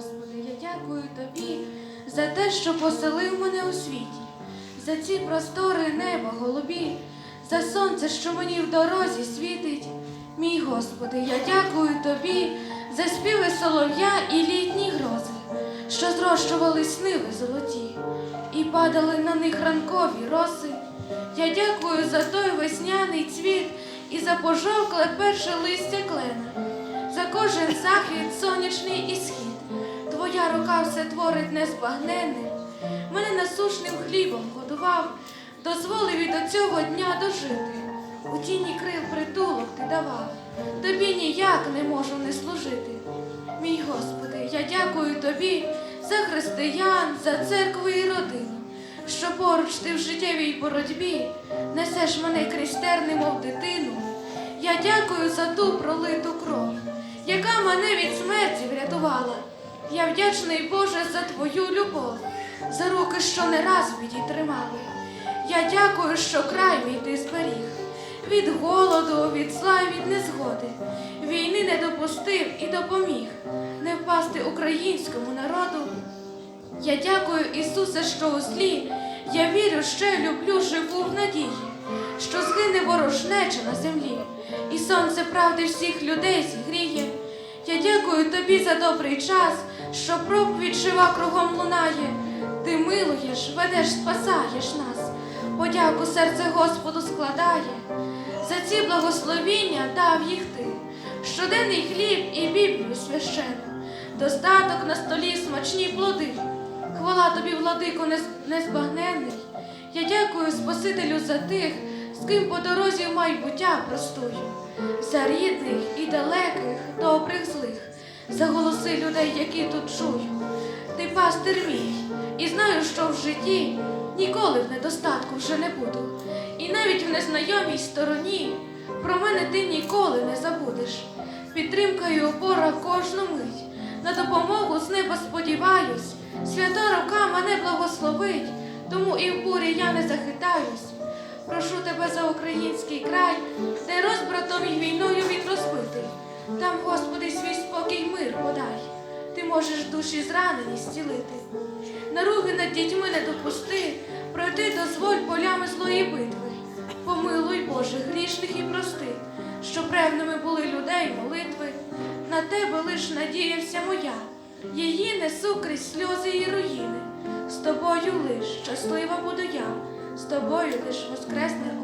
Господи, я дякую тобі за те, що поселив мене у світі, за ці простори неба голубі, за сонце, що мені в дорозі світить. Мій Господи, я дякую тобі за співи солов'я і літні грози, що зрощували сниви золоті, і падали на них ранкові роси. Я дякую за той весняний цвіт і за пожовкле перше листя клена, за кожен захід сонячний і схід. Твоя рука все творить незбагненним. Мене насушним хлібом годував, дозволив і до цього дня дожити. У тіні крил притулок ти давав, тобі ніяк не можу не служити. Мій Господи, я дякую тобі за християн, за церкву і родину, що поруч ти в життєвій боротьбі несеш мене крізь мов дитину. Я дякую за ту пролиту кров, яка мене від смерті врятувала. Я вдячний Боже за твою любов, за руки, що не раз тримали. Я дякую, що край мій ти зберіг. Від голоду, від зла, і від незгоди. Війни не допустив і допоміг не впасти українському народу. Я дякую, Ісусе, що у злі я вірю, ще люблю, живу в надії, що згине ворожнеча на землі, і сонце правди всіх людей зігріє. Я дякую тобі за добрий час, що проповідь жива кругом лунає. Ти милуєш, ведеш, спасаєш нас. Подяку серце Господу складає. За ці благословіння дав їх ти, щоденний хліб і Біблію священну, достаток на столі смачні плоди. Хвала тобі, владико, незбагненний. Я дякую Спасителю за тих, з ким по дорозі в майбуття простую, за рідних і далеких, добрих злих, за голоси людей, які тут чую. Ти пастир мій, і знаю, що в житті ніколи в недостатку вже не буду. І навіть в незнайомій стороні про мене ти ніколи не забудеш. Підтримка і опора кожну мить. На допомогу з неба сподіваюсь, свята рука мене благословить, тому і в бурі я не захитаюсь. Прошу тебе за український край, де розбратом і війною він розбитий. Там, Господи, свій спокій мир подай. Ти можеш душі зранені зцілити. Наруги над дітьми не допусти, пройти дозволь полями злої битви. Помилуй, Боже, грішних і простих, що ревними були людей молитви. На тебе лиш надія вся моя, її несу крізь сльози і руїни. З тобою лиш щаслива буду я, з тобою лиш воскресне